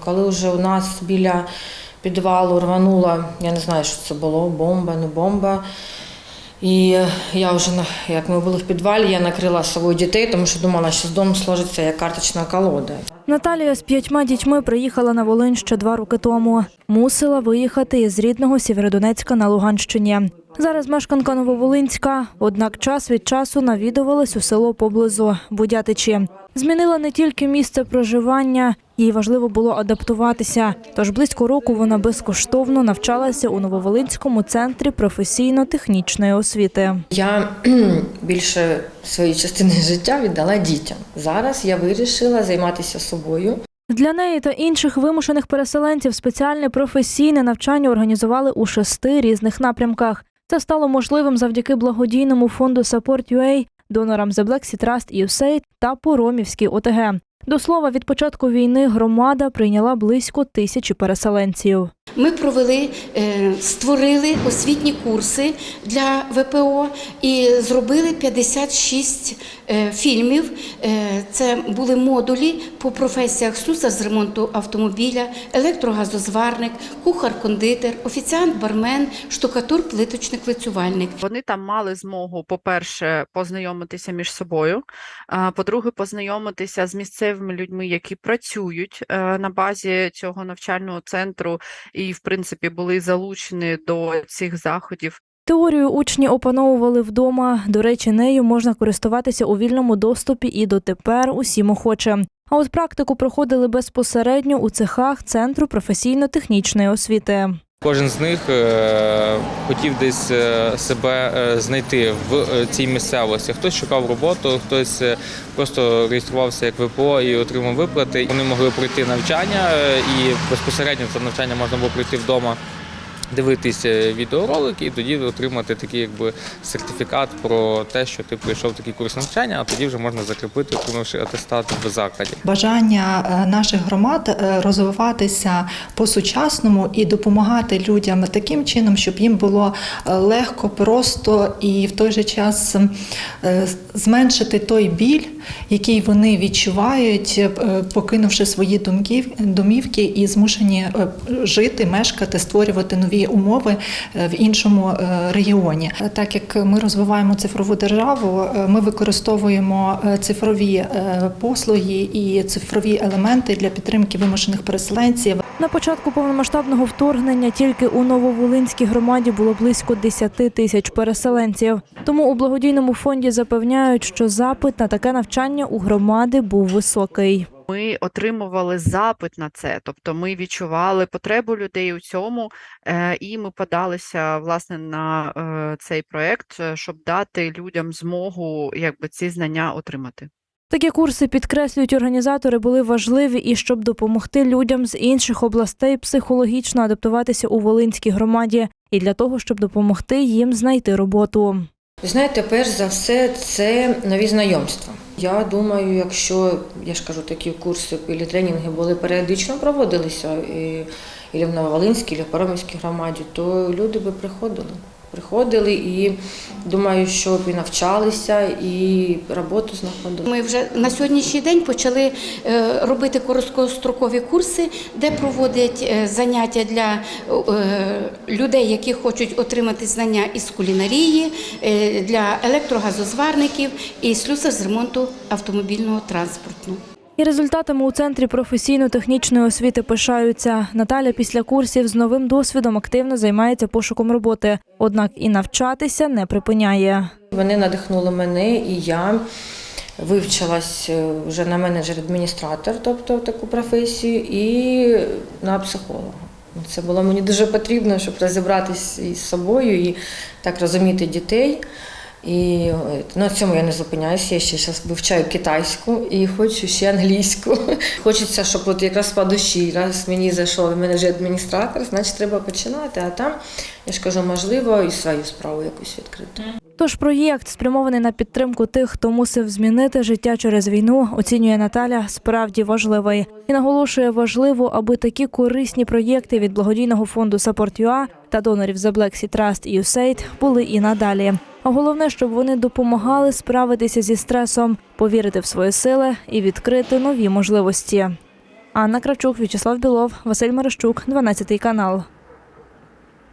Коли вже у нас біля підвалу рванула, я не знаю, що це було, бомба, не бомба. І я вже, як ми були в підвалі, я накрила собою дітей, тому що думала, що з дому сложиться як карточна колода. Наталія з п'ятьма дітьми приїхала на Волинь ще два роки тому. Мусила виїхати із рідного Сєвєродонецька на Луганщині. Зараз мешканка Нововолинська, однак час від часу навідувалась у село поблизу Будятичі. Змінила не тільки місце проживання, їй важливо було адаптуватися. Тож близько року вона безкоштовно навчалася у Нововолинському центрі професійно-технічної освіти. Я більше своєї частини життя віддала дітям. Зараз я вирішила займатися собою. Для неї та інших вимушених переселенців спеціальне професійне навчання організували у шести різних напрямках. Це стало можливим завдяки благодійному фонду Support.ua, донорам The Black Sea Trust і USAID та Поромівській ОТГ. До слова, від початку війни громада прийняла близько тисячі переселенців. Ми провели, е, створили освітні курси для ВПО і зробили 56 е, фільмів. Е, Це були модулі по професіях слюсар з ремонту автомобіля, електрогазозварник, кухар-кондитер, офіціант, бармен, штукатур, плиточник, лицювальник. Вони там мали змогу, по-перше, познайомитися між собою. а, По-друге, познайомитися з місцевими людьми, які працюють на базі цього навчального центру, і, в принципі, були залучені до цих заходів. Теорію учні опановували вдома. До речі, нею можна користуватися у вільному доступі і дотепер усім охоче. А от практику проходили безпосередньо у цехах Центру професійно-технічної освіти. Кожен з них е, хотів десь е, себе е, знайти в цій місцевості. Хтось шукав роботу, хтось просто реєструвався як ВПО і отримав виплати. Вони могли пройти навчання, і безпосередньо це навчання можна було пройти вдома. Дивитися відеоролики і тоді отримати такий якби сертифікат про те, що ти пройшов такий курс навчання, а тоді вже можна закріпити, отримавши атестат в закладі. бажання е, наших громад е, розвиватися по-сучасному і допомагати людям таким чином, щоб їм було е, легко, просто і в той же час зменшити той біль, який вони відчувають, покинувши свої думки, домівки і змушені жити, мешкати, створювати нові умови е, в іншому е, регіоні. Е, Так як ми розвиваємо цифрову державу, ми використовуємо цифрові послуги і цифрові елементи для підтримки вимушених переселенців. На початку повномасштабного вторгнення тільки у Нововолинській громаді було близько 10 тисяч переселенців. Тому у благодійному фонді запевняють, що запит на таке навчання у громади був високий. Ми отримували запит на це, тобто ми відчували потребу людей у цьому, е, і ми подалися власне на е, цей проект, е, щоб дати людям змогу якби ці знання отримати. Такі курси підкреслюють організатори, були важливі і щоб допомогти людям з інших областей психологічно адаптуватися у Волинській громаді, і для того, щоб допомогти їм знайти роботу. Ви знаєте, перш за все, це нові знайомства. Я думаю, якщо я ж кажу, такі курси і тренінги були періодично проводилися і, і в Нововолинській, і в Паромівській громаді, то люди би приходили. Приходили і думаю, що і навчалися, і роботу знаходили. Ми вже на сьогоднішній день почали е, робити короткострокові курси, де проводять е, заняття для е, людей, які хочуть отримати знання із кулінарії, для електрогазозварників і слюсар з ремонту автомобільного транспорту. І результатами у центрі професійно-технічної освіти пишаються. Наталя після курсів з новим досвідом активно займається пошуком роботи, однак і навчатися не припиняє. Вони надихнули мене, і я вивчилась е, вже на менеджер-адміністратор, тобто таку професію, і на психолога. Це було мені дуже потрібно, щоб розібратися із собою і так розуміти дітей. І е, на цьому я не зупиняюся. Я ще зараз вивчаю китайську і хочу ще англійську. Хочеться, щоб от якраз по душі, раз мені зайшов менеджер-адміністратор, значить треба починати. А там, я ж кажу, можливо, і свою справу якусь відкрити. Тож проєкт, спрямований на підтримку тих, хто мусив змінити життя через війну, оцінює Наталя, справді важливий. І наголошує, важливо, аби такі корисні проєкти від благодійного фонду Support.ua та донорів The Black Sea Trust і USAID були і надалі. А головне, щоб вони допомагали справитися зі стресом, повірити в свої сили і відкрити нові можливості. Анна Кравчук, В'ячеслав Білов, Василь Марищук, 12 канал.